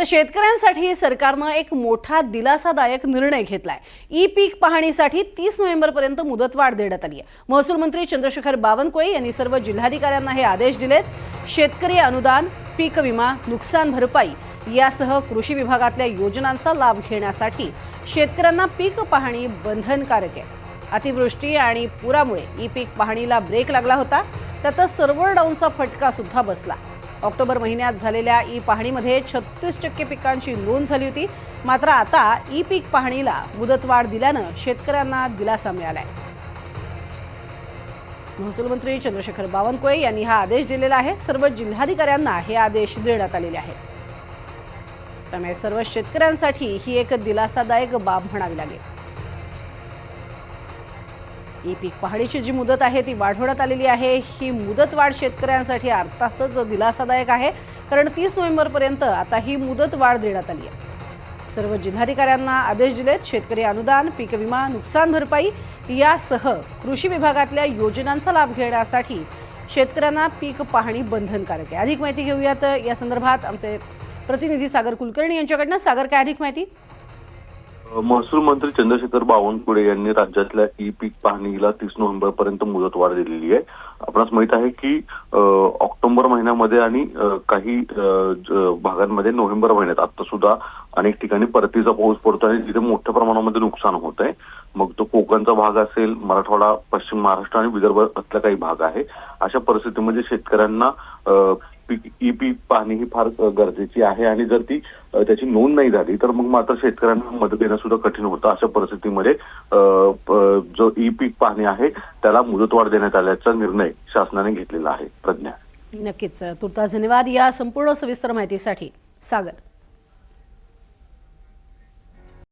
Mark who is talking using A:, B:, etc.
A: तर शेतकऱ्यांसाठी सरकारनं एक मोठा दिलासादायक निर्णय घेतलाय. ई पीक पाहणीसाठी तीस नोव्हेंबरपर्यंत मुदतवाढ देण्यात आली आहे महसूल मंत्री चंद्रशेखर बावनकुळे यांनी सर्व जिल्हाधिकाऱ्यांना हे आदेश दिलेत. शेतकरी अनुदान पीक विमा नुकसान भरपाई यासह कृषी विभागातल्या योजनांचा लाभ घेण्यासाठी शेतकऱ्यांना पीक पाहणी बंधनकारक आहे. अतिवृष्टी आणि पुरामुळे ई पीक पाहणीला ब्रेक लागला होता. त्यातच सर्व्हर डाऊनचा फटका सुद्धा बसला. ऑक्टोबर महिन्यात झालेल्या ई पाहणीमध्ये छत्तीस टक्के पिकांची नोंद झाली होती. मात्र आता ई पीक पाहणीला मुदतवाढ दिल्यानं शेतकऱ्यांना दिलासा मिळालाय. महसूल मंत्री चंद्रशेखर बावनकुळे यांनी हा आदेश दिलेला आहे. सर्व जिल्हाधिकाऱ्यांना हे आदेश देण्यात आलेले आहेत. त्यामुळे सर्व शेतकऱ्यांसाठी ही एक दिलासादायक बाब म्हणावी लागेल. ई पीक पाहणीची जी मुदत आहे ती वाढवण्यात आलेली आहे. ही मुदतवाढ शेतकऱ्यांसाठी अर्थातच दिलासादायक आहे कारण तीस नोव्हेंबरपर्यंत आता ही मुदत वाढ देण्यात आली आहे. सर्व जिल्हाधिकाऱ्यांना आदेश दिलेत शेतकरी अनुदान पीक विमा नुकसान भरपाई यासह कृषी विभागातल्या योजनांचा लाभ घेण्यासाठी शेतकऱ्यांना पीक पाहणी बंधनकारक आहे. अधिक माहिती घेऊयात. या संदर्भात आमचे प्रतिनिधी सागर कुलकर्णी यांच्याकडनं. सागर काय अधिक माहिती?
B: महसूल मंत्री चंद्रशेखर बावनकुळे यांनी राज्यातल्या ई पीक पाहणीला तीस नोव्हेंबर पर्यंत मुदतवाढ दिलेली आहे. आपणास माहीत आहे की ऑक्टोबर महिन्यामध्ये आणि काही भागांमध्ये नोव्हेंबर महिन्यात आता सुद्धा अनेक ठिकाणी परतीचा पाऊस पडतो आणि जिथे मोठ्या प्रमाणामध्ये नुकसान होत आहे मग तो कोकणचा भाग असेल मराठवाडा पश्चिम महाराष्ट्र आणि विदर्भातला काही भाग आहे. अशा परिस्थितीमध्ये शेतकऱ्यांना पीक ई पीक पाहणी ही फार गरजेची आहे आणि जर ती त्याची नोंद नाही झाली तर मग मात्र शेतकऱ्यांना मदत देणं सुद्धा कठीण होतं अशा परिस्थितीमध्ये जो ई पीक पाहणी आहे त्याला मुदतवाढ देण्यात आल्याचा निर्णय शासनाने घेतलेला आहे प्रज्ञा.
A: नक्कीच. तुर्तास धन्यवाद या संपूर्ण सविस्तर माहितीसाठी. सागर.